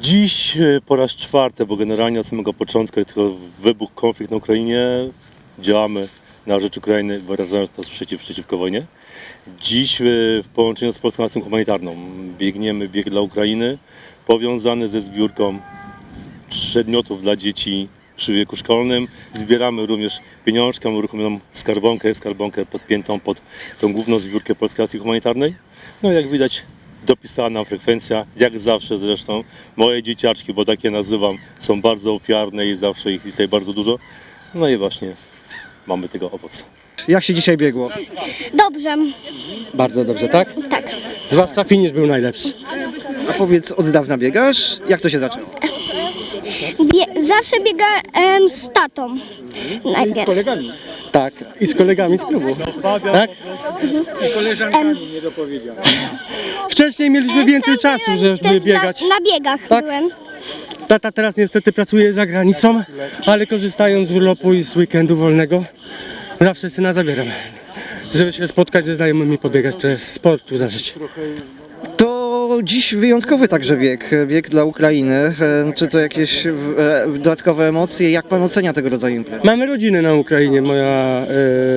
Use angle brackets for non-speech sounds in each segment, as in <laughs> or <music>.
Dziś e, po raz czwarty, bo generalnie od samego początku, jak tylko wybuchł konflikt na Ukrainie, działamy na rzecz Ukrainy, wyrażając nasz sprzeciw przeciwko wojnie. Dziś e, w połączeniu z Polską Akcją Humanitarną biegniemy bieg dla Ukrainy, powiązany ze zbiórką przedmiotów dla dzieci przy wieku szkolnym. Zbieramy również pieniążkę, uruchomioną skarbonkę, skarbonkę podpiętą pod tą główną zbiórkę Polskiej Akcji Humanitarnej. No jak widać dopisała nam frekwencja, jak zawsze zresztą. Moje dzieciaczki, bo takie nazywam, są bardzo ofiarne i zawsze ich jest tutaj bardzo dużo. No i właśnie mamy tego owoc. Jak się dzisiaj biegło? Dobrze, Bardzo dobrze, tak? tak. Zwłaszcza finisz był najlepszy. A powiedz, od dawna biegasz? Jak to się zaczęło? Bie- zawsze biegałem z tatą. Najpierw. Tak, i z kolegami z klubu. Tak? Wcześniej mieliśmy więcej czasu, żeby biegać. Na, na biegach Tak? byłem. Tata teraz niestety pracuje za granicą, ale korzystając z urlopu i z weekendu wolnego, zawsze syna zabieram. Żeby się spotkać ze znajomymi, pobiegać trochę sportu zażyć. To dziś wyjątkowy także bieg, bieg dla Ukrainy. E, Czy to jakieś e, dodatkowe emocje? Jak pan ocenia tego rodzaju imprezę? Mamy rodzinę na Ukrainie, moja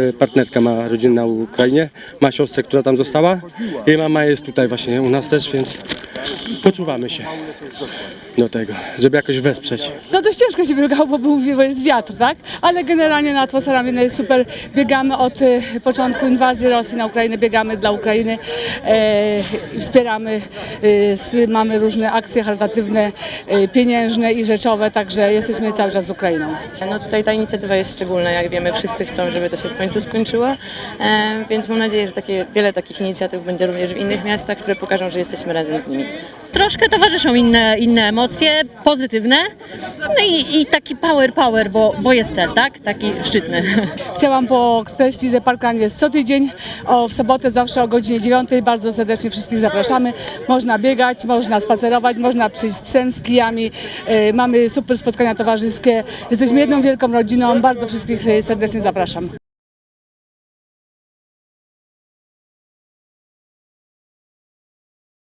e, partnerka ma rodzinę na Ukrainie, ma siostrę, która tam została. Jej mama jest tutaj właśnie u nas też, więc poczuwamy się do tego, żeby jakoś wesprzeć. No dość ciężko się biegało, bo był bo jest wiatr, tak? Ale generalnie na atmosfera no jest super. Biegamy od y, początku inwazji Rosji na Ukrainę, biegamy dla Ukrainy e, i wspieramy, z, mamy różne akcje charytatywne, y, pieniężne i rzeczowe, także jesteśmy cały czas z Ukrainą. No tutaj ta inicjatywa jest szczególna, jak wiemy, wszyscy chcą, żeby to się w końcu skończyło, e, więc mam nadzieję, że takie, wiele takich inicjatyw będzie również w innych miastach, które pokażą, że jesteśmy razem z nimi. Troszkę towarzyszą inne, inne emocje, pozytywne. No i, i taki power, power, bo, bo jest cel, tak? Taki szczytny. <laughs> Chciałam podkreślić, że Parkland jest co tydzień, o, w sobotę zawsze o godzinie 9. Bardzo serdecznie wszystkich zapraszamy. Można biegać, można spacerować, można przyjść z psem, z kijami. E, Mamy super spotkania towarzyskie. Jesteśmy jedną wielką rodziną. Bardzo wszystkich e, serdecznie zapraszam.